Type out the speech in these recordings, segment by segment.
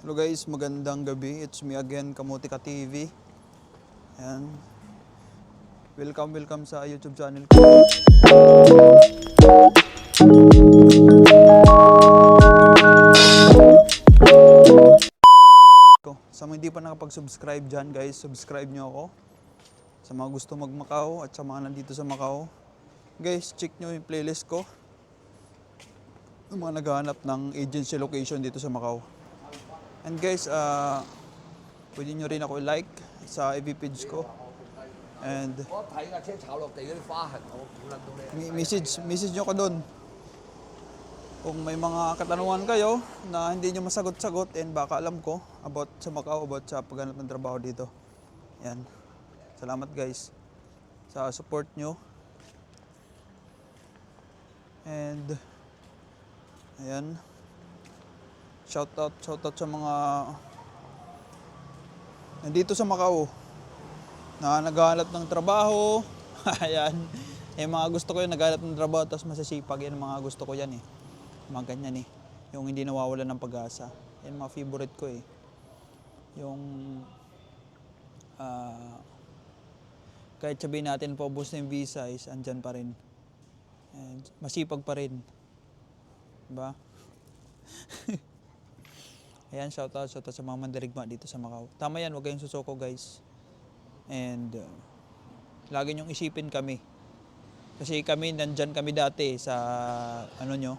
Hello guys, magandang gabi. It's me again, Kamutika TV. Ayan. Welcome, welcome sa YouTube channel ko. Sa mga hindi pa nakapag-subscribe dyan guys, subscribe nyo ako. Sa mga gusto mag-Macau at sa mga nandito sa Macau. Guys, check nyo yung playlist ko. Yung mga naghahanap ng agency location dito sa Macau. And guys, uh, pwede nyo rin ako like sa FB page ko. And message, message nyo ko doon. Kung may mga katanungan kayo na hindi nyo masagot-sagot and baka alam ko about sa Macau, about sa paghanap ng trabaho dito. Yan. Salamat guys sa support nyo. And ayan. Shout out, shout out sa mga nandito sa Macau na naghahanap ng trabaho. Ayan. Eh, mga gusto ko yun, naghahanap ng trabaho tapos masasipag. Yan mga gusto ko yan eh. Mga ganyan eh. Yung hindi nawawala ng pag-asa. Yan mga favorite ko eh. Yung ah kahit sabihin natin paubos na yung visa is andyan pa rin. And masipag pa rin. Diba? Ayan, shout out, shout out sa mga mandirigma dito sa Macau. Tama yan, huwag kayong susuko guys. And uh, lagi niyong isipin kami. Kasi kami, nandyan kami dati sa, ano nyo,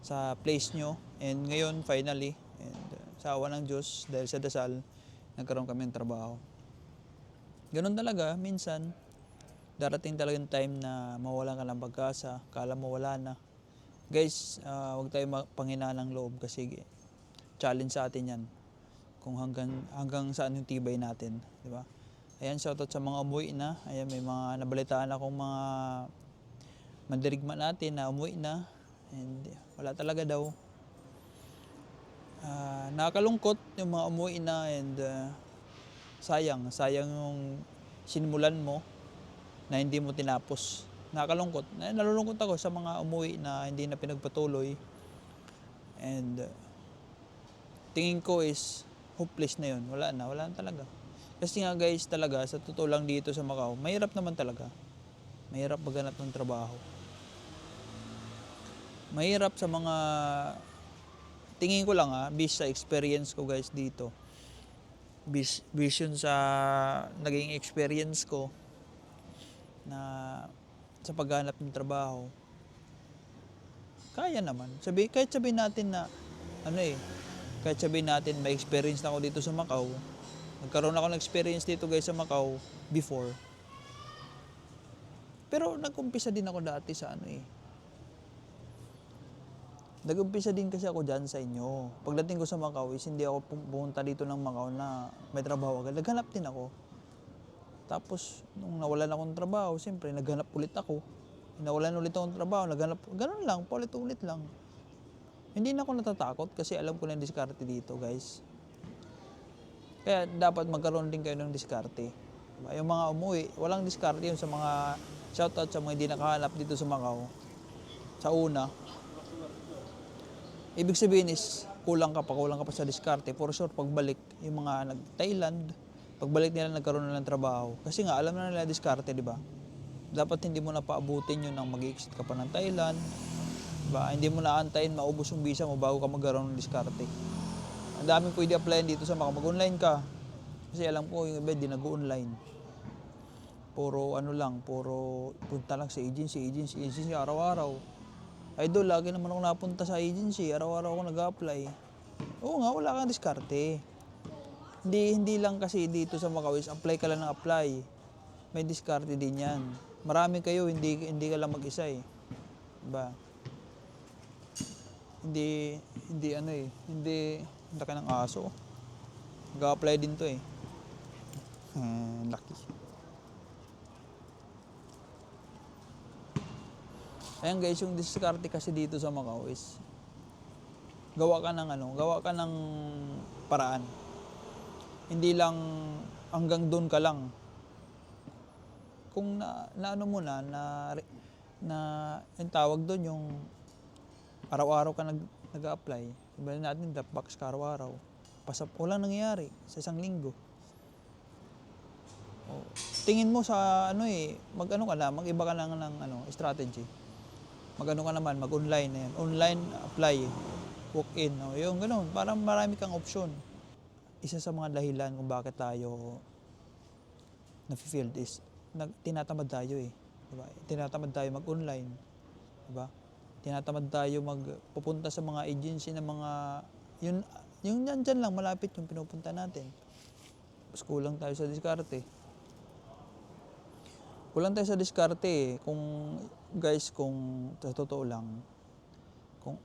sa place nyo. And ngayon, finally, and uh, sa awa ng Diyos, dahil sa dasal, nagkaroon kami ng trabaho. Ganun talaga, minsan, darating talaga yung time na mawalan ka ng pag-asa, kala mo wala na. Guys, uh, huwag tayo panghinaan ng loob kasi challenge sa atin yan kung hanggang hanggang saan yung tibay natin, di ba? Ayan, shoutout sa mga umuwi na. Ayan, may mga nabalitaan akong mga mandirigma natin na umuwi na. And wala talaga daw. Ah, nakakalungkot yung mga umuwi na and ah, sayang, sayang yung sinimulan mo na hindi mo tinapos. Nakakalungkot. Na- Nalulungkot ako sa mga umuwi na hindi na pinagpatuloy. And ah, tingin ko is hopeless na yun. Wala na, wala na talaga. Kasi nga guys talaga, sa totoo lang dito sa Macau, mahirap naman talaga. Mahirap maghanap ng trabaho. Mahirap sa mga, tingin ko lang ha, based sa experience ko guys dito. Vision sa naging experience ko na sa paghanap ng trabaho. Kaya naman. Sabi, kahit sabihin natin na, ano eh, kahit sabihin natin may experience na ako dito sa Macau, nagkaroon ako ng experience dito guys sa Macau before. Pero nag-umpisa din ako dati sa ano eh. Nag-umpisa din kasi ako dyan sa inyo. Pagdating ko sa Macau is hindi ako pu- pumunta dito ng Macau na may trabaho agad. Naghanap din ako. Tapos, nung nawalan akong trabaho, siyempre, naghanap ulit ako. Nawalan ulit akong trabaho, naghanap, ganun lang, paulit-ulit lang. Hindi na ako natatakot kasi alam ko na yung diskarte dito, guys. Kaya dapat magkaroon din kayo ng diskarte. Diba? Yung mga umuwi, walang diskarte yun sa mga shoutout sa mga hindi nakahanap dito sa Macau. Sa una. Ibig sabihin is, kulang ka pa, kulang ka pa sa diskarte. For sure, pagbalik, yung mga nag-Thailand, pagbalik nila nagkaroon na ng trabaho. Kasi nga, alam na nila diskarte, di ba? Dapat hindi mo na paabutin yun ng mag-exit ka pa ng Thailand. Diba? Hindi mo na antayin maubos yung visa mo bago ka magkaroon ng diskarte. Ang dami pwede applyan dito sa mga mag-online ka. Kasi alam ko yung iba di nag-online. Puro ano lang, puro punta lang sa agency, agency, agency araw-araw. Idol, lagi naman ako napunta sa agency, araw-araw ako nag-apply. Oo nga, wala kang diskarte. Hindi, hindi lang kasi dito sa Macau apply ka lang ng apply. May diskarte din yan. Marami kayo, hindi, hindi ka lang mag-isa eh. Diba? Hindi, hindi ano eh, hindi, ka ng aso. Nag-apply din to eh. Hmm, lucky. Ayan guys, yung diskarte kasi dito sa Macau is gawa ka ng ano, gawa ka ng paraan. Hindi lang hanggang doon ka lang. Kung na, na ano mo na, na, na yung tawag doon yung araw-araw ka nag, nag-apply, Sabihin natin, drop box ka araw-araw. Pasap, walang nangyayari sa isang linggo. Oh, tingin mo sa ano eh, mag-ano ka na, mag-iba ka lang ng ano, strategy. Mag-ano ka naman, mag-online na yan. Online apply, walk in, oh, yung ganun. Para marami kang option. Isa sa mga dahilan kung bakit tayo na-field is nag, tinatamad tayo eh. Diba? Tinatamad tayo mag-online. Diba? Tinatamad tayo magpupunta sa mga agency ng mga yun yung nandyan lang malapit yung pinupunta natin. Tapos kulang tayo sa diskarte. Kulang tayo sa diskarte eh. Kung guys, kung sa totoo lang, kung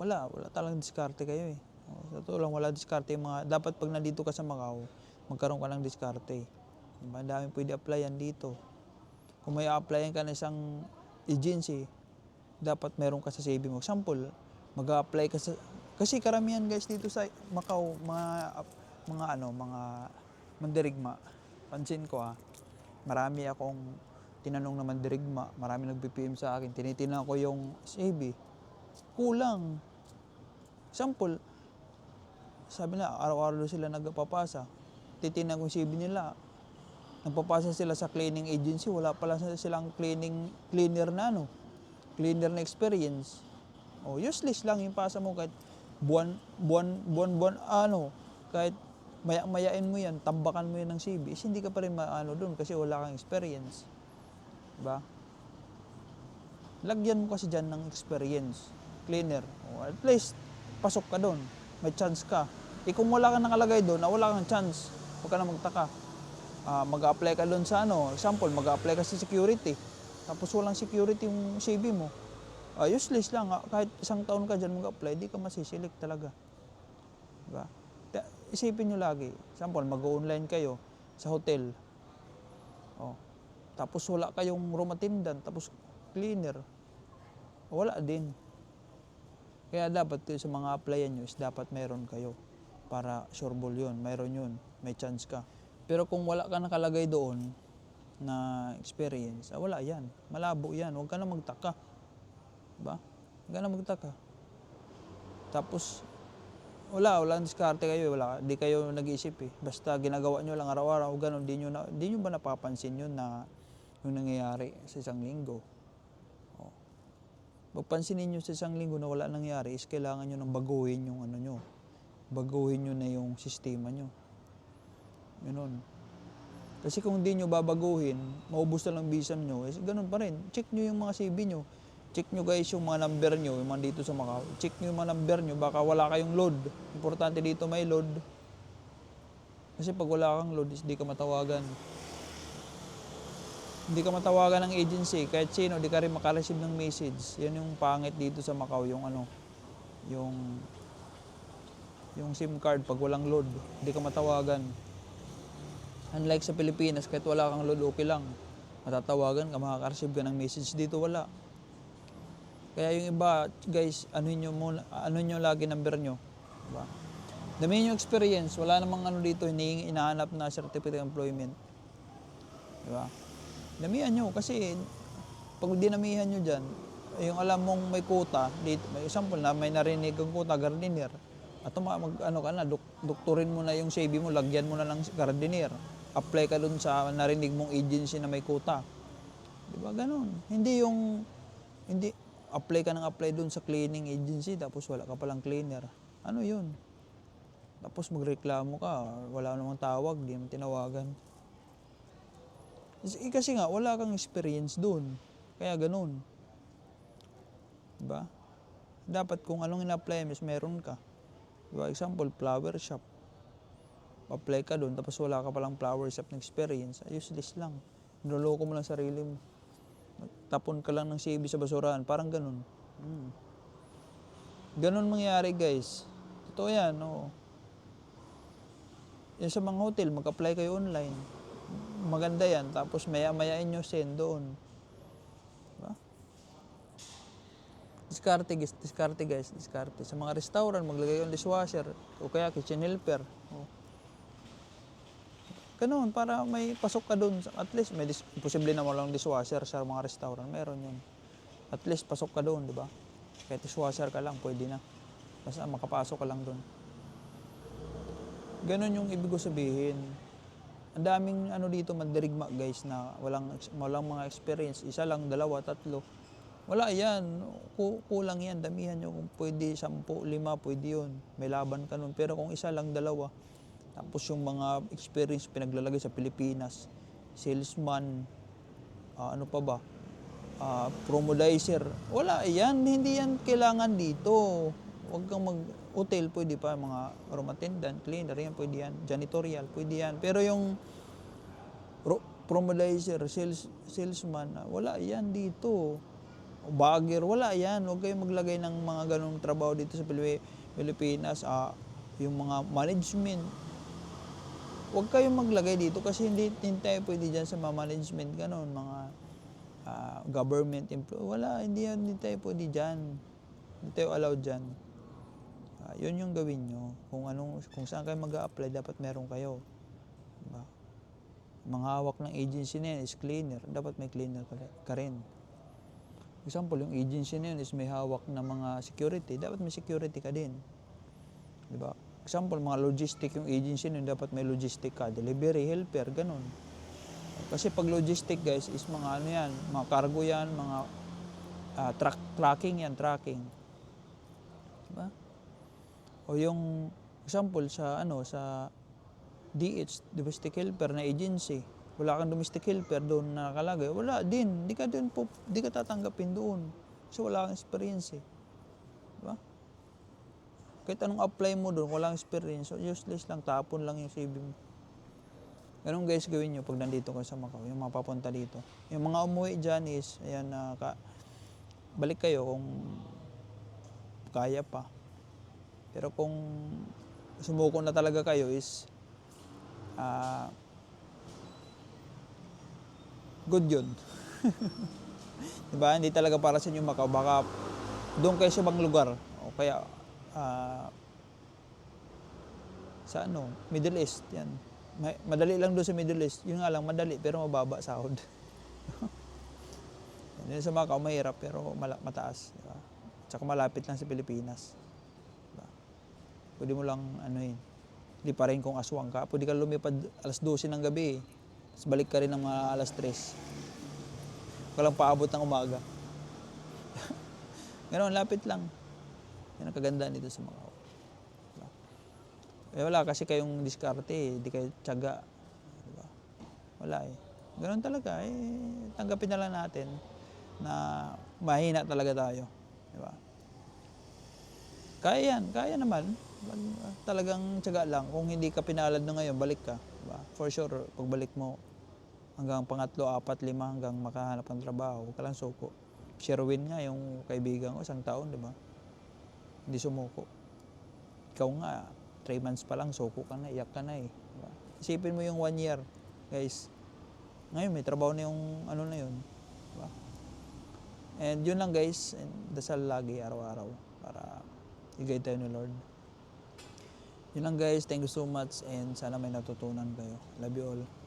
wala, wala talagang diskarte kayo eh. O, Sa totoo lang, wala diskarte yung mga, dapat pag nandito ka sa Macau, magkaroon ka ng diskarte. Diba? Ang dami pwede applyan dito. Kung may applyan ka na isang agency, dapat meron ka sa CV mo. Example, mag-apply ka sa... Kasi karamihan guys dito sa Macau, mga, mga ano, mga mandirigma, pansin ko ah, marami akong tinanong na mandirigma, marami nag-BPM sa akin, tinitingnan ko yung CV, kulang. Example, sabi na, araw-araw sila nagpapasa. Titingnan ko yung CV nila. Nagpapasa sila sa cleaning agency, wala pala silang cleaning cleaner na ano, cleaner na experience. O useless lang yung pasa mo kahit buwan buwan buwan buwan ano, kahit maya-mayain mo yan, tambakan mo yan ng CV, is hindi ka pa rin maano doon kasi wala kang experience. Diba? Lagyan mo kasi dyan ng experience. Cleaner. O at least, pasok ka doon. May chance ka. Eh kung wala ka nakalagay doon, na wala kang chance, huwag ka na magtaka. Ah, mag-apply ka doon sa ano, example, mag-apply ka sa security. Tapos walang security yung CV mo. Ah, useless lang. ah. Kahit isang taon ka dyan mag-apply, di ka masisilik talaga. Diba? Isipin nyo lagi. Example, mag-online kayo sa hotel. Oh. Tapos wala kayong room attendant, tapos cleaner. Wala din. Kaya dapat kayo sa mga applyan nyo is dapat meron kayo para sureball yun, meron yun, may chance ka. Pero kung wala ka nakalagay doon na experience, ah, wala yan. Malabo yan. Huwag ka na magtaka. Diba? Huwag ka na magtaka. Tapos, wala, wala diskarte kayo, wala, di kayo nag-iisip eh. Basta ginagawa nyo lang araw-araw, ganun, di nyo, na, di nyo ba napapansin yun na yung nangyayari sa isang linggo. O. Pagpansinin nyo sa isang linggo na wala nangyayari is kailangan nyo nang baguhin yung ano nyo. Baguhin nyo na yung sistema nyo. Ganun. Kasi kung di nyo babaguhin, maubos na lang visa nyo, is ganun pa rin. Check nyo yung mga CV nyo. Check nyo guys yung mga number nyo, yung mga dito sa Macau. Check nyo yung mga number nyo, baka wala kayong load. Importante dito may load. Kasi pag wala kang load, is di ka matawagan. Hindi ka matawagan ng agency, kahit sino, di ka rin makareceive ng message. Yan yung pangit dito sa Macau, yung ano, yung yung SIM card pag walang load, di ka matawagan. Unlike sa Pilipinas, kahit wala kang okay lang. Matatawagan ka, makaka-receive ka ng message. Dito wala. Kaya yung iba, guys, ano nyo muna, ano nyo lagi number nyo. Diba? Dami yung experience, wala namang ano dito, hinihingi, inahanap na certificate of employment. Diba? Damihan nyo, kasi pag dinamihan nyo dyan, yung alam mong may quota, dito, may example na may narinig kang quota, gardener, at mag, ano ka na, dok- doktorin mo na yung CV mo, lagyan mo na lang gardener. Apply ka dun sa narinig mong agency na may quota. Di ba ganun? Hindi yung, hindi, apply ka ng apply dun sa cleaning agency, tapos wala ka palang cleaner. Ano yun? Tapos magreklamo ka, wala namang tawag, di mo tinawagan. Kasi- nga, wala kang experience dun. Kaya ganun. Diba? Dapat kung anong ina-apply mo, is meron ka. Diba? Example, flower shop. Apply ka doon, tapos wala ka palang flower shop na experience. Useless lang. Niloloko mo lang sarili mo. Tapon ka lang ng CV sa basurahan. Parang ganun. Hmm. Ganun mangyari guys. Totoo yan, oo. Yan sa mga hotel, mag-apply kayo online. Maganda yan. Tapos maya-mayain nyo send doon. Diba? Diskarte guys, diskarte guys, diskarte. Sa mga restaurant, maglagay yung dishwasher o kaya kitchen helper. O. Ganun, para may pasok ka doon. At least, may dis- posible na walang dishwasher sa mga restaurant. Meron yun. At least, pasok ka doon, di ba? Kahit dishwasher ka lang, pwede na. Basta makapasok ka lang doon. Ganon yung ibig ko sabihin. Ang daming ano dito mandirigma guys na walang walang mga experience, isa lang, dalawa, tatlo. Wala yan. Ku- Kulang yan. Damihan nyo. Kung pwede, sampu, lima, pwede yun. May laban ka nun. Pero kung isa lang, dalawa. Tapos yung mga experience pinaglalagay sa Pilipinas. Salesman. ah, ano pa ba? Ah, promodizer. Wala yan. Hindi yan kailangan dito. Huwag kang mag-hotel. Pwede pa. Mga room attendant, cleaner. Yan, pwede yan. Janitorial. Pwede yan. Pero yung pro- promodizer, sales, salesman, ah, wala yan dito. Bagger, wala yan. Huwag kayong maglagay ng mga ganong trabaho dito sa Pili- Pilipinas. Ah, yung mga management. Huwag kayong maglagay dito kasi hindi, hindi tayo pwede dyan sa mga management, ganon, mga ah, government employee. Wala, hindi, hindi tayo pwede dyan. Hindi tayo allowed dyan. Ah, yun yung gawin nyo. Kung, anong, kung saan kayo mag apply dapat meron kayo. Diba? Mga hawak ng agency na yan is cleaner. Dapat may cleaner ka, rin. Example, yung agency na yun is may hawak na mga security. Dapat may security ka din. Di ba? Example, mga logistic yung agency na yun, dapat may logistic ka. Delivery, helper, ganun. Kasi pag logistic guys is mga ano yan, mga cargo yan, mga ah, truck, tracking yan, tracking. Di ba? O yung example sa ano sa DH, domestic helper na agency. Wala kang domestic helper doon na nakalagay. Wala din. Di ka doon po, di ka tatanggapin doon. Kasi wala kang experience eh. Di ba? Kahit anong apply mo doon, walang experience. Useless lang, tapon lang yung CV mo. Ganun guys gawin nyo pag nandito kayo sa Macau, yung mga papunta dito. Yung mga umuwi dyan is, ayan na, ka, balik kayo kung kaya pa. Pero kung sumuko na talaga kayo is, ah, good yun. diba? Hindi talaga para sa inyo Macau. Baka doon kayo sa ibang lugar. O kaya, ah, sa ano, Middle East, yan. Ma- Madali lang doon sa Middle East. Yun nga lang, madali, pero mababa sahod. Yan sa Macau, mahirap, pero mala- mataas. Diba? Tsaka malapit lang sa Pilipinas. Diba? Pwede mo lang, ano yun, hindi pa rin kung aswang ka. Pwede ka lumipad alas 12 ng gabi. eh. Tapos balik ka rin ng mga alas 3. Walang paabot ng umaga. Ganon, lapit lang. Yan ang kagandaan dito sa Macau. Diba? Eh wala kasi kayong diskarte eh. Hindi kayo tiyaga. Diba? Wala eh. Ganon talaga eh. Tanggapin na lang natin na mahina talaga tayo. Diba? Kaya yan. Kaya naman. Talagang tiyaga lang. Kung hindi ka pinalad na ngayon, balik ka. Diba? For sure, pagbalik mo, hanggang pangatlo, apat, lima, hanggang makahanap ng trabaho, huwag ka lang suko. Sherwin nga, yung kaibigan ko, isang taon, di ba? Hindi sumuko. Ikaw nga, three months pa lang, suko ka na, iyak ka na eh. Di ba? Isipin mo yung one year, guys. Ngayon, may trabaho na yung ano na yun. Di ba? And yun lang guys, and dasal lagi araw-araw para i-guide tayo ni Lord. Yun lang guys, thank you so much and sana may natutunan kayo. Love you all.